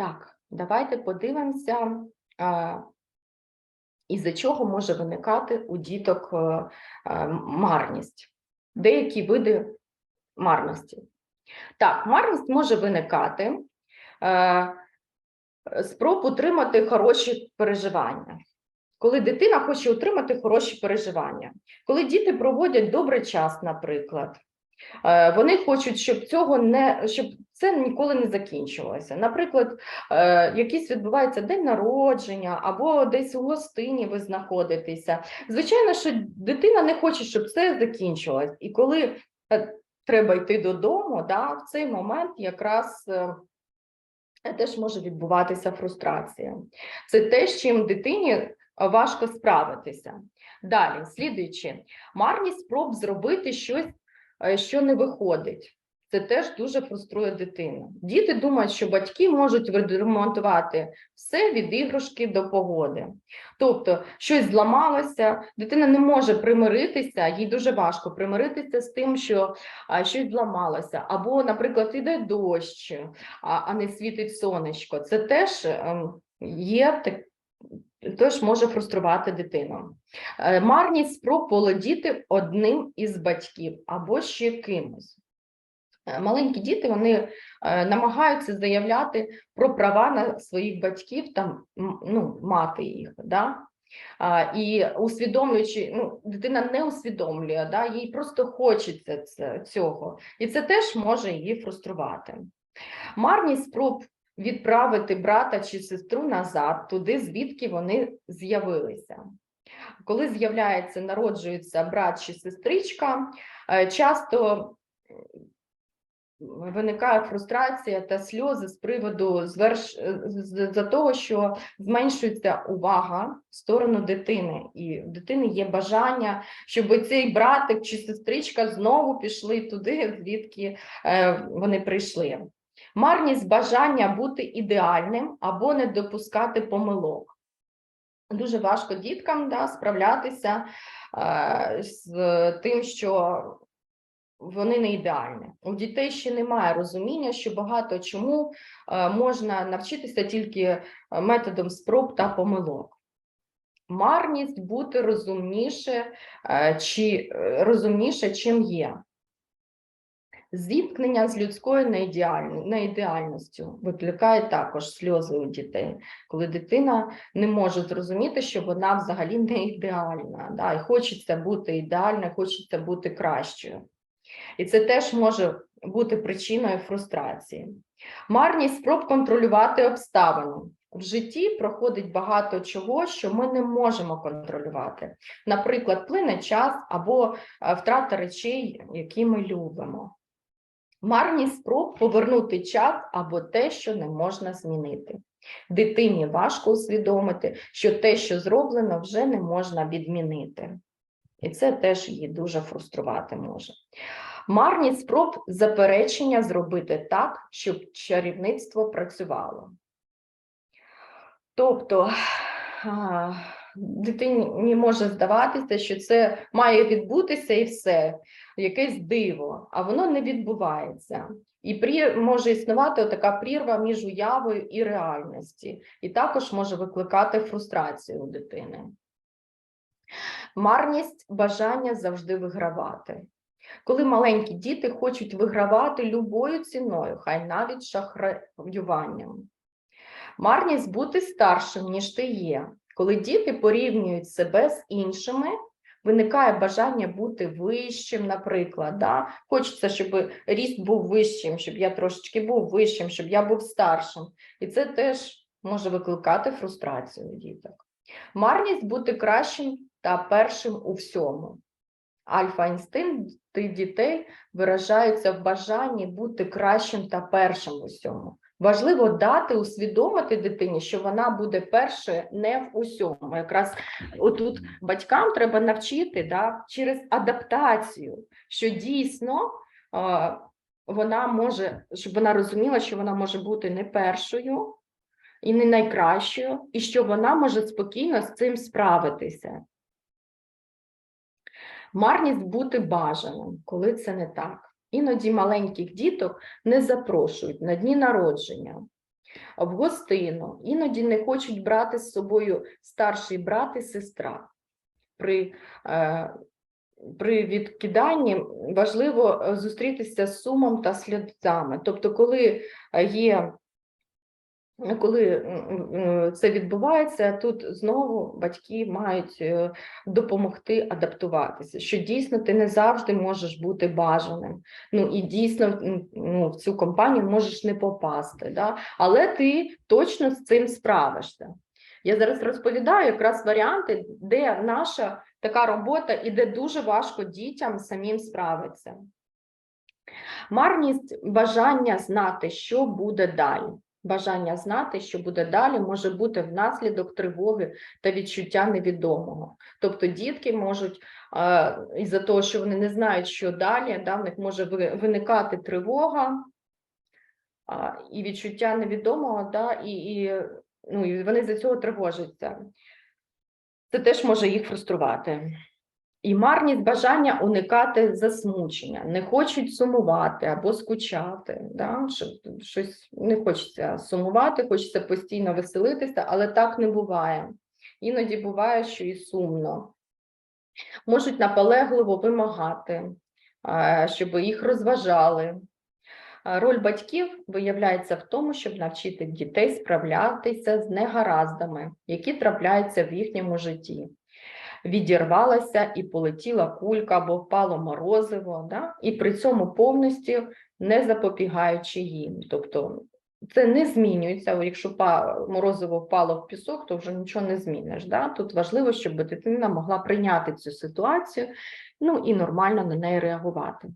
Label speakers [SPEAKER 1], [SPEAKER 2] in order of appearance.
[SPEAKER 1] Так, давайте подивимося, із-за чого може виникати у діток е, е, марність, деякі види марності. Так, марність може виникати е, спроб утримати хороші переживання. Коли дитина хоче отримати хороші переживання, коли діти проводять добрий час, наприклад, вони хочуть, щоб цього не щоб це ніколи не закінчилося. Наприклад, е, якийсь відбувається день народження або десь у гостині ви знаходитеся. Звичайно, що дитина не хоче, щоб це закінчилось. І коли е, треба йти додому, да, в цей момент якраз е, теж може відбуватися фрустрація. Це те, з чим дитині е, важко справитися. Далі, слідуючи, марність спроб зробити щось, е, що не виходить. Це теж дуже фруструє дитину. Діти думають, що батьки можуть відремонтувати все від іграшки до погоди. Тобто, щось зламалося, дитина не може примиритися, їй дуже важко примиритися з тим, що а, щось зламалося. Або, наприклад, іде дощ, а, а не світить сонечко. Це теж ем, є так. Теж може фруструвати дитину. Е, Марність спроб володіти одним із батьків або ще кимось. Е, Маленькі діти вони е, намагаються заявляти про права на своїх батьків, там ну, мати їх. Да? І усвідомлюючи, ну, дитина не усвідомлює, да? їй просто хочеться цього, і це теж може її фруструвати. Марність спроб відправити брата чи сестру назад, туди, звідки вони з'явилися. Коли з'являється, народжується брат чи сестричка, е, часто виникає фрустрація та сльози з приводу зверш... за того, що зменшується увага в сторону дитини, і в дитини є бажання, щоб цей братик чи сестричка знову пішли туди, звідки е, вони прийшли. Марність бажання бути ідеальним або не допускати помилок. Дуже важко діткам да, справлятися е, з тим, що вони не ідеальні. У дітей ще немає розуміння, що багато чому е, можна навчитися тільки е, методом спроб та помилок. Марність бути розумніше, е, чи розумніше, чим є. Зіткнення з людською неідеальністю викликає також сльози у дітей, коли дитина не може зрозуміти, що вона взагалі не ідеальна, да, і хочеться бути ідеальною, хочеться бути кращою. І це теж може бути причиною фрустрації. Марність спроб контролювати обставини. В житті проходить багато чого, що ми не можемо контролювати. Наприклад, плине час або е, втрата речей, які ми любимо. Марність спроб повернути час або те, що не можна змінити. Дитині важко усвідомити, що те, що зроблено, вже не можна відмінити. І це теж її дуже фруструвати може. Марність спроб заперечення зробити так, щоб чарівництво працювало. Тобто дитині може здаватися, що це має відбутися і все, якесь диво, а воно не відбувається. І прі... може існувати така прірва між уявою і реальності, і також може викликати фрустрацію у дитини. Марність бажання завжди вигравати. Коли маленькі діти хочуть вигравати любою ціною, хай навіть шахраюванням. Марність бути старшим, ніж ти є. Коли діти порівнюють себе з іншими, виникає бажання бути вищим, наприклад. Да? Хочеться, щоб ріст був вищим, щоб я трошечки був вищим, щоб я був старшим. І це теж може викликати фрустрацію у діток. Марність бути кращим та першим у всьому. Альфа-інстинкти дітей виражаються в бажанні бути кращим та першим у всьому. Важливо дати усвідомити дитині, що вона буде першою не в усьому. Якраз отут батькам треба навчити да, через адаптацію, що дійсно е, вона може, щоб вона розуміла, що вона може бути не першою і не найкращою, і що вона може спокійно з цим справитися. Марність бути бажаним, коли це не так. Іноді маленьких діток не запрошують на дні народження. в гостину, іноді не хочуть брати з собою старший брат і сестра. При, е, при відкиданні важливо е, зустрітися з сумом та сльозами. Тобто, коли е, є коли м, м, це відбувається, тут знову батьки мають е, допомогти адаптуватися, що дійсно ти не завжди можеш бути бажаним. Ну і дійсно ну, в цю компанію можеш не попасти, да? але ти точно з цим справишся. Я зараз розповідаю якраз варіанти, де наша така робота і де дуже важко дітям самим справитися. Марність бажання знати, що буде далі. Бажання знати, що буде далі, може бути внаслідок тривоги та відчуття невідомого. Тобто дітки можуть е, із-за того, що вони не знають, що далі, да, в них може виникати тривога а, і відчуття невідомого, да, і, і, ну, і вони за цього тривожаться. Це теж може їх фруструвати. І марність бажання уникати засмучення, не хочуть сумувати або скучати. Да? Щось не хочеться сумувати, хочеться постійно веселитися, але так не буває. Іноді буває, що і сумно. Можуть наполегливо вимагати, щоб їх розважали. Роль батьків виявляється в тому, щоб навчити дітей справлятися з негараздами, які трапляються в їхньому житті відірвалася і полетіла кулька або впало морозиво, да? і при цьому повністю не запобігаючи їм. Тобто це не змінюється. Якщо морозиво впало в пісок, то вже нічого не зміниш. Да? Тут важливо, щоб дитина могла прийняти цю ситуацію ну і нормально на неї реагувати.